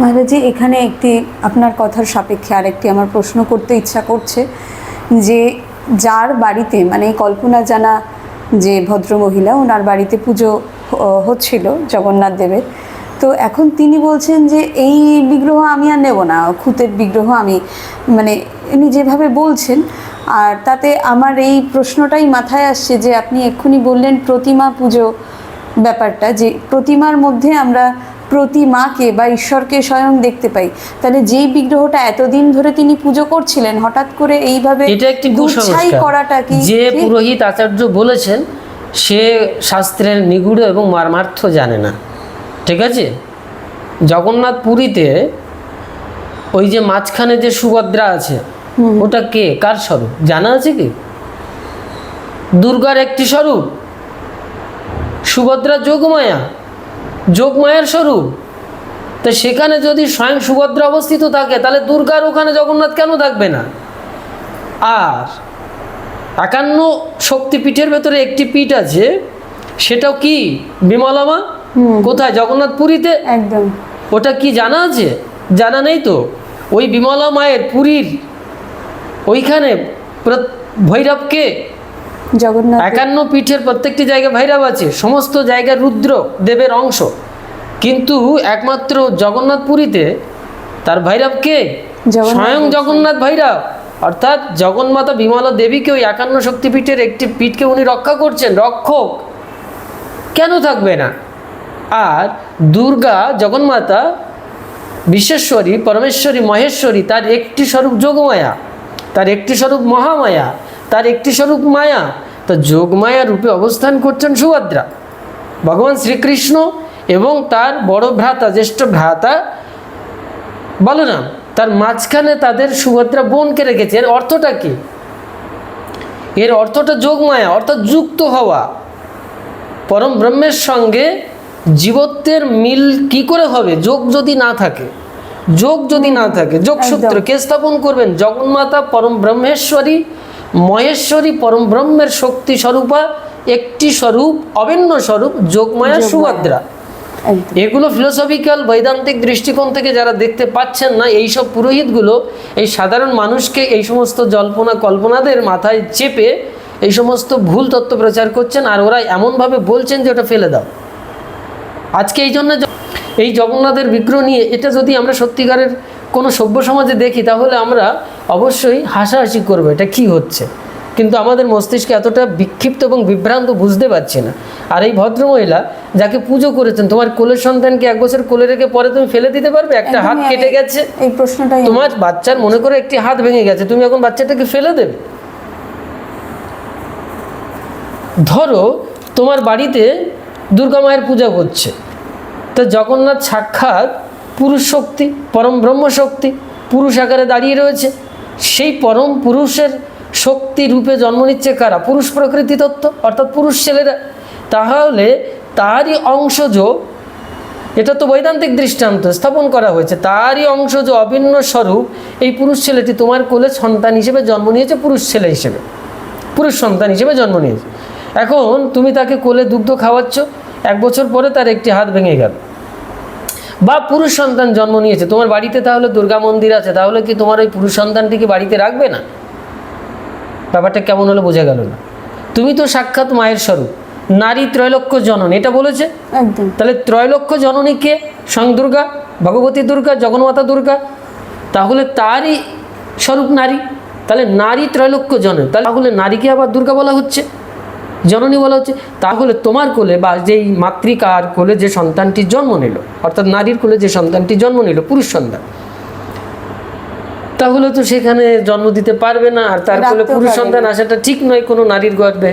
মহারাজি, এখানে একটি আপনার কথার সাপেক্ষে আরেকটি আমার প্রশ্ন করতে ইচ্ছা করছে যে যার বাড়িতে মানে কল্পনা জানা যে ভদ্রমহিলা, ওনার বাড়িতে পুজো হচ্ছিল জগন্নাথ দেবের। তো এখন তিনি বলছেন যে এই বিগ্রহ আমি আর নেব না, খুতের বিগ্রহ আমি মানে ইনি যেভাবে বলছেন, আর তাতে আমার এই প্রশ্নটাই মাথায় আসছে যে আপনি এক্ষুনি বললেন প্রতিমা পুজো ব্যাপারটা, যে প্রতিমার মধ্যে আমরা প্রতিমাকে বা ঈশ্বরকে স্বয়ং দেখতে পাই। তাহলে যেই বিগ্রহটা এতদিন ধরে তিনি পুজো করছিলেন হঠাৎ করে এইভাবে এটা একটি করাটা কি যে পুরোহিত আচার্য বলেছেন সে শাস্ত্রের নিগুড় এবং মর্মার্থ জানে না। ঠিক আছে? জগন্নাথ পুরীতে ওই যে মাঝখানে যে সুভদ্রা আছে ওটা কে? কার স্বরূপ? জানা আছে কি? দুর্গার একটি স্বরূপ। সুভদ্রা যোগমায়া। যোগমায়ার স্বরূপ। তো সেখানে যদি স্বয়ং সুভদ্রা অবস্থিত থাকে তাহলে দুর্গার ওখানে জগন্নাথ কেন থাকবে না? আর একান্ন শক্তিপীঠের ভেতরে একটি পীঠ আছে সেটাও কি বিমলামা কোথায়? জগন্নাথ পুরীতে একদম। ওটা কি জানা আছে? জানা নেই তো? ওই বিমলা মায়ের পুরীর ওইখানে ভৈরবকে জগন্নাথ একান্ন পীঠের প্রত্যেকটি জায়গায় ভৈরব আছে সমস্ত জায়গায় রুদ্র দেবের অংশ। কিন্তু একমাত্র জগন্নাথ পুরীতে তার ভৈরবকে জগন্নাথ স্বয়ং জগন্নাথ ভৈরব। অর্থাৎ জগন্মাতা বিমলা দেবীকে ওই একান্ন শক্তিপীঠের একটি পীঠকে উনি রক্ষা করছেন রক্ষক। কেন থাকবে না? আর দুর্গা জগন্মাতা বিশ্বেশ্বরী পরমেশ্বরী মহেশ্বরী তার একটি স্বরূপ যোগমায়া তার একটি স্বরূপ মহামায়া তার একটি স্বরূপ মায়া। তো যোগমায়া রূপে অবস্থান করছেন সুভদ্রা। ভগবান শ্রীকৃষ্ণ এবং তার বড় ভ্রাতা জ্যেষ্ঠ ভ্রাতা বলরাম তার মাঝখানে তাদের সুভদ্রা বোনকে রেখেছে। এর অর্থটা কি? এর অর্থটা যোগমায়া অর্থাৎ যুক্ত হওয়া। পরম ব্রহ্মের সঙ্গে জীবত্বের মিল কি করে হবে? যোগ যদি না থাকে যোগ যদি না থাকে যোগসূত্র কে স্থাপন করবেন? জগন্মাতা পরম ব্রহ্মেশ্বরী মহেশ্বরী পরম ব্রহ্মের শক্তি স্বরূপা একটি স্বরূপ অভিন্ন স্বরূপ যোগমায়া। সুভদ্রা। এগুলো ফিলোসফিক্যাল বৈদান্তিক দৃষ্টিকোণ থেকে যারা দেখতে পাচ্ছেন না এই সব পুরোহিতগুলো এই সাধারণ মানুষকে এই সমস্ত জল্পনা কল্পনাদের মাথায় চেপে এই সমস্ত ভুল তত্ত্ব প্রচার করছেন আর ওরা এমনভাবে বলছেন যে ওটা ফেলে দাও। আজকে এই জন্য এই জগন্নাথের বিগ্রহ নিয়ে এটা যদি আমরা সত্যিকারের কোনো সভ্য সমাজে দেখি তাহলে আমরা অবশ্যই হাসাহাসি করব এটা কি হচ্ছে? কিন্তু আমাদের মস্তিষ্কে এতটা বিক্ষিপ্ত এবং বিভ্রান্ত বুঝতে পারছি না। আর এই ভদ্রমহিলা যাকে পুজো করেছেন তোমার কোলের সন্তানকে এক বছর কোলে রেখে পরে তুমি ফেলে দিতে পারবে? একটা হাত কেটে গেছে। এই প্রশ্নটাই তোমার বাচ্চার মনে করে একটি হাত ভেঙে গেছে তুমি এখন বাচ্চাটাকে ফেলে দেবে? ধরো তোমার বাড়িতে দুর্গা মায়ের পূজা করছে তো জগন্নাথ সাক্ষাৎ পুরুষ শক্তি, পরম ব্রহ্ম শক্তি, পুরুষ আকারে দাঁড়িয়ে রয়েছে। সেই পরম পুরুষের শক্তি রূপে জন্ম নিচ্ছে কারা? পুরুষ প্রকৃতি তত্ত্ব, অর্থাৎ পুরুষ ছেলেরা। তাহলে তারই অংশজ এটা তো বৈদান্তিক দৃষ্টান্ত স্থাপন করা হয়েছে, তারই অংশজ অভিন্ন স্বরূপ, এই পুরুষ ছেলেটি তোমার কোলে সন্তান হিসেবে জন্ম নিয়েছে, পুরুষ ছেলে হিসেবে। পুরুষ সন্তান হিসেবে জন্ম নিয়েছে। এখন তুমি তাকে কোলে দুগ্ধ খাওয়াচ্ছ, এক বছর পরে তার একটি হাত ভেঙে গেল। বা পুরুষ সন্তান জন্ম নিয়েছে তোমার বাড়িতে তাহলে দুর্গা মন্দির আছে তাহলে কি তোমার ওই পুরুষ সন্তানটিকে বাড়িতে রাখবে না? ব্যাপারটা কেমন হলো বোঝা গেল না। তুমি তো সাক্ষাৎ মায়ের স্বরূপ নারী ত্রৈলক্ষ জনন এটা বলেছে? তাহলে ত্রৈলক্ষ জননীকে স্বয়ং দুর্গা ভগবতী দুর্গা জগন্মাতা দুর্গা? তাহলে তারই স্বরূপ নারী। তাহলে নারী ত্রৈলক্য জননী তাহলে নারীকে আবার দুর্গা বলা হচ্ছে। জননী বলা হচ্ছে তাহলে তোমার কোলে বা যেই মাতৃকার কোলে যে সন্তানটি জন্ম নিল অর্থাৎ নারীর কোলে যে সন্তানটি জন্ম নিল পুরুষ সন্তান তাহলে তো সেখানে জন্ম দিতে পারবে না আর তার কোলে পুরুষ সন্তান। আসাটা ঠিক নয় কোনো নারীর গর্বে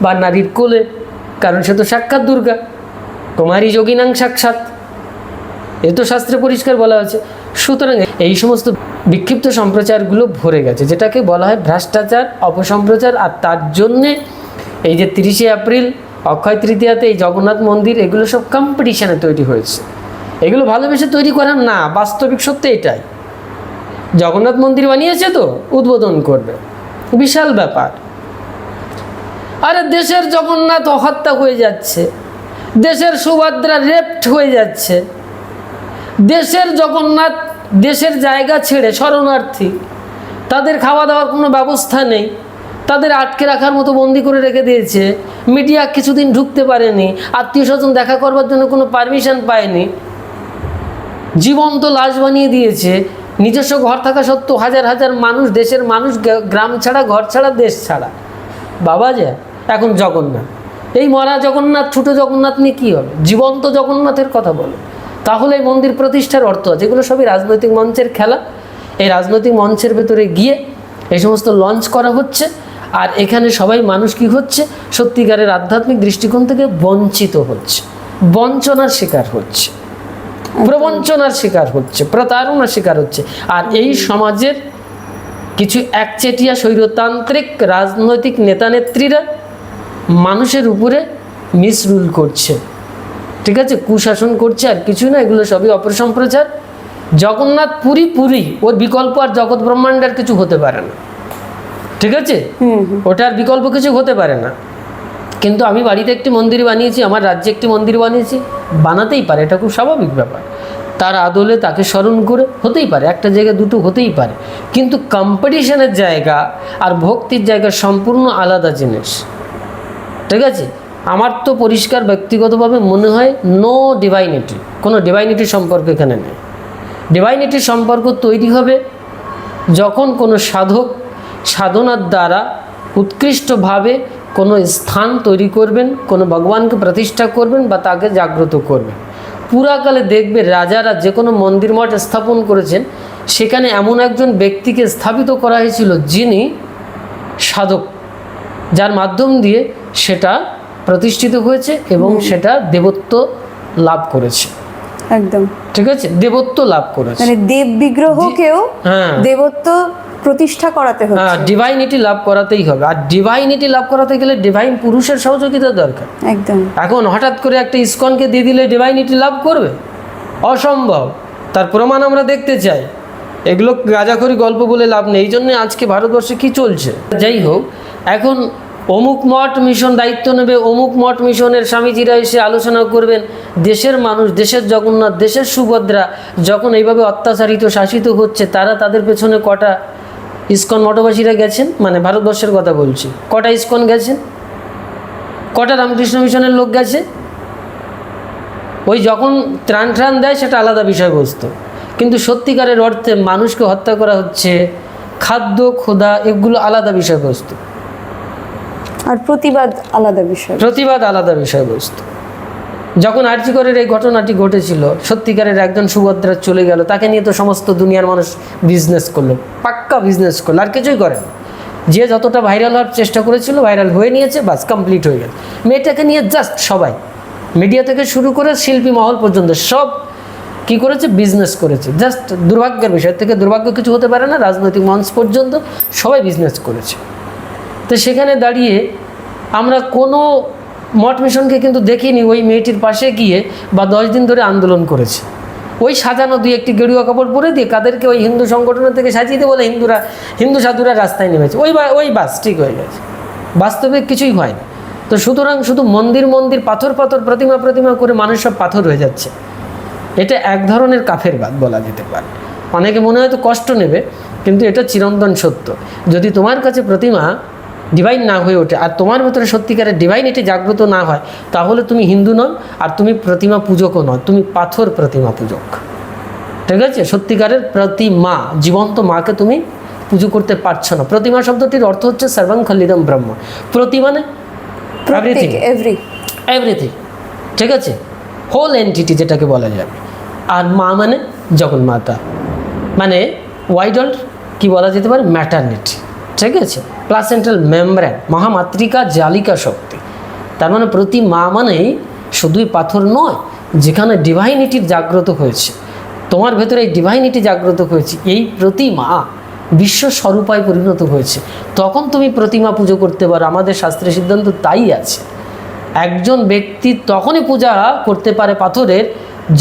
বা নারীর কোলে কারণ সে তো সাক্ষাৎ দুর্গা তোমারই যোগিনাং সাক্ষাৎ এ তো শাস্ত্রে পরিষ্কার বলা আছে সুতরাং এই সমস্ত বিক্ষিপ্ত সম্প্রচারগুলো ভরে গেছে যেটাকে বলা হয় ভ্রষ্টাচার অপসম্প্রচার আর তার জন্যে এই যে তিরিশে এপ্রিল, অক্ষয় তৃতীয়াতে এই জগন্নাথ মন্দির, এগুলো সব কম্পিটিশানে তৈরি হয়েছে। এগুলো ভালোবেসে তৈরি করার না, বাস্তবিক সত্যি এটাই। জগন্নাথ মন্দির বানিয়েছে তো, উদ্বোধন করবে। বিশাল ব্যাপার। আরে দেশের জগন্নাথ হত্যা হয়ে যাচ্ছে, দেশের সুভদ্রা রেপ্ট হয়ে যাচ্ছে। দেশের জগন্নাথ দেশের জায়গা ছেড়ে শরণার্থী, তাদের খাওয়া দাওয়ার কোনো ব্যবস্থা নেই। তাদের আটকে রাখার মতো বন্দি করে রেখে দিয়েছে। মিডিয়া কিছুদিন ঢুকতে পারেনি। আত্মীয় স্বজন দেখা করবার জন্য কোনো পারমিশন পায়নি। জীবন্ত লাশ বানিয়ে দিয়েছে। নিজস্ব ঘর থাকা সত্ত্বেও হাজার হাজার মানুষ দেশের মানুষ গ্রাম ছাড়া, ঘর ছাড়া, দেশ ছাড়া। বাবা যে, এখন জগন্নাথ। এই মরা জগন্নাথ, ছোট জগন্নাথ নিয়ে কী হবে? জীবন্ত জগন্নাথের কথা বলো। তাহলে এই মন্দির প্রতিষ্ঠার অর্থ আছে। এগুলো সবই রাজনৈতিক মঞ্চের খেলা। এই রাজনৈতিক মঞ্চের ভেতরে গিয়ে এই সমস্ত লঞ্চ করা হচ্ছে। আর এখানে সবাই মানুষ কি হচ্ছে? সত্যিকারের আধ্যাত্মিক দৃষ্টিকোণ থেকে বঞ্চিত হচ্ছে। বঞ্চনার শিকার হচ্ছে। প্রবঞ্চনার শিকার হচ্ছে প্রতারণার শিকার হচ্ছে। আর এই সমাজের কিছু একচেটিয়া স্বৈরতান্ত্রিক রাজনৈতিক নেতানেত্রীরা মানুষের উপরে মিসরুল করছে। ঠিক আছে? কুশাসন করছে আর কিছু না এগুলো সবই অপসম্প্রচার। জগন্নাথ পুরী পুরী ওর বিকল্প আর জগৎ ব্রহ্মাণ্ডের কিছু হতে পারে না। ঠিক আছে? ওটার বিকল্প কিছু হতে পারে না। কিন্তু আমি বাড়িতে একটি মন্দির বানিয়েছি আমার রাজ্যে একটি মন্দির বানিয়েছি বানাতেই পারে এটা খুব স্বাভাবিক ব্যাপার। তার আদলে তাকে স্মরণ করে হতেই পারে একটা জায়গায় দুটো হতেই পারে। কিন্তু কম্পিটিশনের জায়গা আর ভক্তির জায়গা সম্পূর্ণ আলাদা জিনিস। ঠিক আছে? আমার তো পরিষ্কার ব্যক্তিগতভাবে মনে হয় নো ডিভাইনিটি কোনো ডিভাইনিটি সম্পর্ক এখানে নেই। ডিভাইনিটির সম্পর্ক তৈরি হবে যখন কোনো সাধক সাধনার দ্বারা উৎকৃষ্টভাবে কোনো স্থান তৈরি করবেন কোনো ভগবানকে প্রতিষ্ঠা করবেন বা তাকে জাগ্রত করবেন। পুরাকালে দেখবে রাজারা যে কোনো মন্দির মঠ স্থাপন করেছেন সেখানে এমন একজন ব্যক্তিকে স্থাপিত করা হয়েছিল যিনি সাধক যার মাধ্যম দিয়ে সেটা প্রতিষ্ঠিত হয়েছে এবং সেটা দেবত্ব লাভ করেছে। একদম। ঠিক আছে? দেবত্ব লাভ করেছে। মানে দেব বিগ্রহকেও হ্যাঁ। দেবত্ব প্রতিষ্ঠা করাতে হ্যাঁ হচ্ছে ডিভাইনিটি লাভ করাতেই হবে। আর ডিভাইনিটি লাভ করাতে গেলে ডিভাইন পুরুষের সহযোগিতা দরকার। একদম। এখন হঠাৎ করে একটা ইস্কনকে দিয়ে দিলে ডিভাইনিটি লাভ করবে? অসম্ভব। তার প্রমাণ আমরা দেখতে চাই। এগুলো গাজাখড়ি গল্প বলে লাভ নেই। এই জন্যে আজকে ভারতবর্ষে কি চলছে? যাই হোক এখন অমুক মঠ মিশন দায়িত্ব নেবে। অমুক মঠ মিশনের স্বামীজিরা এসে আলোচনা করবেন। দেশের মানুষ দেশের জগন্নাথ দেশের সুভদ্রা যখন এইভাবে অত্যাচারিত শাসিত হচ্ছে তারা তাদের পেছনে কটা ইস্কন মঠবাসীরা গেছেন মানে ভারতবর্ষের কথা বলছি। কটা ইস্কন গেছেন? কটা রামকৃষ্ণ মিশনের লোক গেছে? ওই যখন ত্রাণ ত্রাণ দেয় সেটা আলাদা বিষয়বস্তু। কিন্তু সত্যিকারের অর্থে মানুষকে হত্যা করা হচ্ছে খাদ্য ক্ষুধা এগুলো আলাদা বিষয়বস্তু। আর প্রতিবাদ আলাদা বিষয় প্রতিবাদ আলাদা বিষয়বস্তু। যখন আর্যিকরের এই ঘটনাটি ঘটেছিল, সত্যিকারের একজন সুভদ্রা চলে গেল, তাকে নিয়ে তো সমস্ত দুনিয়ার মানুষ বিজনেস করল, পাক্কা বিজনেস করল, আর কিছুই করে। যে যতটা ভাইরাল হওয়ার চেষ্টা করেছিল ভাইরাল হয়ে নিয়েছে, বাস কমপ্লিট হয়ে গেল। মেয়েটাকে নিয়ে জাস্ট সবাই মিডিয়া থেকে শুরু করে শিল্পী মহল পর্যন্ত সব কি করেছে? বিজনেস করেছে। জাস্ট দুর্ভাগ্যের বিষয় থেকে দুর্ভাগ্য কিছু হতে পারে না, রাজনৈতিক মঞ্চ পর্যন্ত সবাই বিজনেস করেছে। তো সেখানে দাঁড়িয়ে আমরা কোনো মঠ মিশনকে কিন্তু দেখিনি ওই মেয়েটির পাশে গিয়ে বা দশ দিন ধরে আন্দোলন করেছে। ওই সাজানো দুই একটি গেরুয়া কাপড় পরে দিয়ে কাদেরকে ওই হিন্দু সংগঠনের থেকে সাজিয়ে দিয়ে বলে হিন্দুরা, হিন্দু সাধুরা রাস্তায় নেমেছে। ওই বা- ওই বাস, ঠিক হয়ে গেছে। বাস্তবে কিছুই হয় না তো সুতরাং শুধু মন্দির মন্দির, পাথর পাথর, প্রতিমা প্রতিমা করে মানুষ সব পাথর হয়ে যাচ্ছে। এটা এক ধরনের কাফের বাদ বলা যেতে পারে। অনেকে মনে হয়তো কষ্ট নেবে, কিন্তু এটা চিরন্তন সত্য। যদি তোমার কাছে প্রতিমা ডিভাইন না হয়ে ওঠে। আর তোমার ভেতরে সত্যিকারের ডিভাইনিটি জাগ্রত না হয় তাহলে তুমি হিন্দু নন আর তুমি প্রতিমা পূজকও নয় তুমি পাথর প্রতিমা পূজক। ঠিক আছে? সত্যিকারের প্রতিমা জীবন্ত মাকে তুমি পুজো করতে পারছ না। প্রতিমা শব্দটির অর্থ হচ্ছে সর্বং খলিদম ব্রহ্ম। প্রতি মানে প্রত্যেক এভরি এভরিথিং ঠিক আছে? হোল এন্টিটি যেটাকে বলা যাবে। আর মা মানে জগন্মাতা। মানে ওয়াইডল্ট কি বলা যেতে পারে? ম্যাটারনিটি ঠিক আছে প্লাসেন্টাল মেমব্রেন, মহামাতৃকা জালিকা শক্তি। তার মানে প্রতি মা মানেই শুধুই পাথর নয়, যেখানে ডিভাইনিটির জাগ্রত হয়েছে। তোমার ভেতরে এই ডিভাইনিটি জাগ্রত হয়েছে, এই প্রতিমা বিশ্ব স্বরূপায় পরিণত হয়েছে। তখন তুমি প্রতিমা পুজো করতে পারো, আমাদের শাস্ত্রের সিদ্ধান্ত তাই আছে। একজন ব্যক্তি তখনই পূজা করতে পারে পাথরের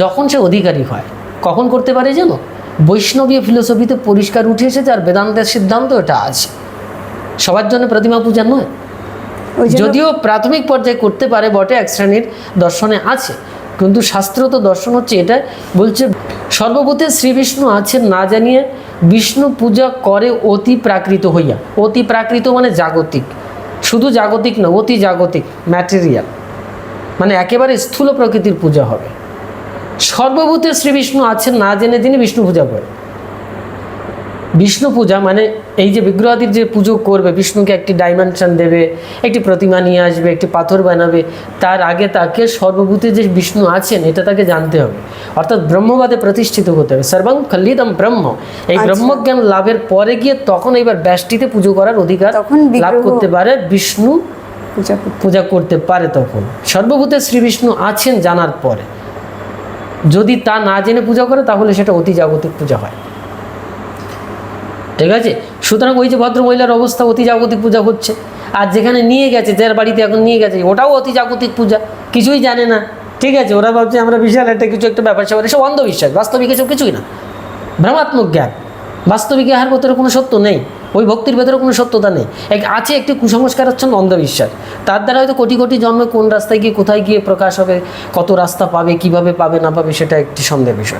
যখন সে অধিকারী হয়। কখন করতে পারে জানো? বৈষ্ণবীয় ফিলোসফিতে পরিষ্কার উঠে এসেছে আর বেদান্তের সিদ্ধান্ত এটা আছে। সবার জন্য প্রতিমা পূজা নয়। ওই যদিও প্রাথমিক পর্যায়ে করতে পারে বটে এক শ্রেণির দর্শনে আছে। কিন্তু শাস্ত্রত দর্শন হচ্ছে এটা বলছে সর্বভূতে শ্রী বিষ্ণু আছেন না জানিয়ে বিষ্ণু পূজা করে অতি প্রাকৃত হইয়া। অতি প্রাকৃত মানে জাগতিক। শুধু জাগতিক না অতি জাগতিক ম্যাটেরিয়াল। মানে একেবারে স্থূল প্রকৃতির পূজা হবে। সর্বভূতে শ্রী বিষ্ণু আছেন না জেনে তিনি বিষ্ণু পূজা করে বিষ্ণু পূজা মানে এই যে বিগ্রহাদির যে পুজো করবে বিষ্ণুকে একটি ডাইমেনশন দেবে একটি প্রতিমা নিয়ে আসবে একটি পাথর বানাবে তার আগে তাকে সর্বভূতে যে বিষ্ণু আছেন এটা তাকে জানতে হবে। অর্থাৎ ব্রহ্মবাদে প্রতিষ্ঠিত হতে হবে। সর্বং খল্লিদম ব্রহ্ম। এই আচ্ছা। ব্রহ্মজ্ঞান লাভের পরে গিয়ে তখন এইবার ব্যষ্টিতে পুজো করার অধিকার লাভ করতে পারে বিষ্ণু পূজা করতে। পূজা করতে পারে তখন। সর্বভূতে শ্রী বিষ্ণু আছেন জানার পরে। যদি তা না জেনে পূজা করে তাহলে সেটা অতি জাগতিক পূজা হয়। ঠিক আছে? সুতরাং ওই যে ভদ্র মহিলার অবস্থা, অতি জাগতিক পূজা হচ্ছে। আর যেখানে নিয়ে গেছে, যার বাড়িতে এখন নিয়ে গেছে, ওটাও অতি জাগতিক পূজা। কিছুই জানে না। ঠিক আছে? ওরা ভাবছে আমরা বিশাল একটা কিছু, একটা ব্যাপার স্যাপার এসব অন্ধবিশ্বাস, বাস্তবিক এসব কিছুই না। ভ্রমাত্মক জ্ঞান। বাস্তবিক ইহার ভেতরে কোনো সত্য নেই। ওই ভক্তির ভেতরে কোনো সত্যতা নেই। এক, আছে একটি কুসংস্কার কুসংস্কারাচ্ছন্ন অন্ধবিশ্বাস। তার দ্বারা হয়তো কোটি কোটি জন্মে কোন রাস্তায় গিয়ে কোথায় গিয়ে প্রকাশ হবে, কত রাস্তা পাবে, কীভাবে পাবে, না পাবে, সেটা একটি সন্দেহ বিষয়।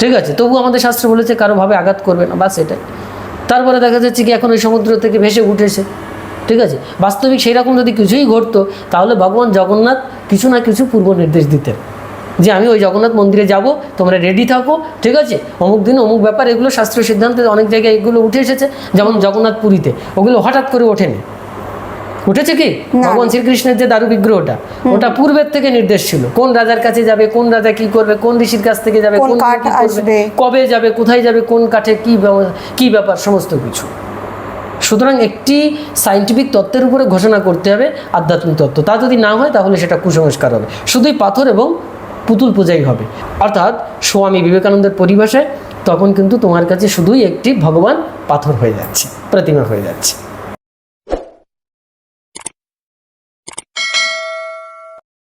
ঠিক আছে তবু আমাদের শাস্ত্র বলেছে কারোভাবে আঘাত করবে না, বাস এটাই। তারপরে দেখা যাচ্ছে কি এখন ওই সমুদ্র থেকে ভেসে উঠেছে, ঠিক আছে? বাস্তবিক সেই রকম যদি কিছুই ঘটতো, তাহলে ভগবান জগন্নাথ কিছু না কিছু পূর্ব নির্দেশ দিতেন। যে আমি ওই জগন্নাথ মন্দিরে যাব, তোমরা রেডি থাকো, ঠিক আছে? অমুক দিন অমুক ব্যাপার, এগুলো শাস্ত্রীয় সিদ্ধান্তে অনেক জায়গায় এগুলো উঠে এসেছে, যেমন জগন্নাথ পুরীতে ওগুলো হঠাৎ করে ওঠেনি। উঠেছে কি। ভগবান শ্রীকৃষ্ণের যে দারু বিগ্রহটা ওটা পূর্বের থেকে নির্দেশ ছিল। কোন রাজার কাছে যাবে কোন রাজা কি করবে কোন ঋষির কাছ থেকে যাবে কোন। কবে যাবে কোথায় যাবে কোন কাঠে কি কি ব্যাপার সমস্ত কিছু। সুতরাং একটি সাইন্টিফিক তত্ত্বের উপরে ঘোষণা করতে হবে আধ্যাত্মিক তত্ত্ব। তা যদি না হয় তাহলে সেটা কুসংস্কার হবে। শুধুই পাথর এবং পুতুল পূজাই হবে। অর্থাৎ স্বামী বিবেকানন্দের পরিভাষায় তখন কিন্তু তোমার কাছে শুধুই একটি ভগবান পাথর হয়ে যাচ্ছে প্রতিমা হয়ে যাচ্ছে।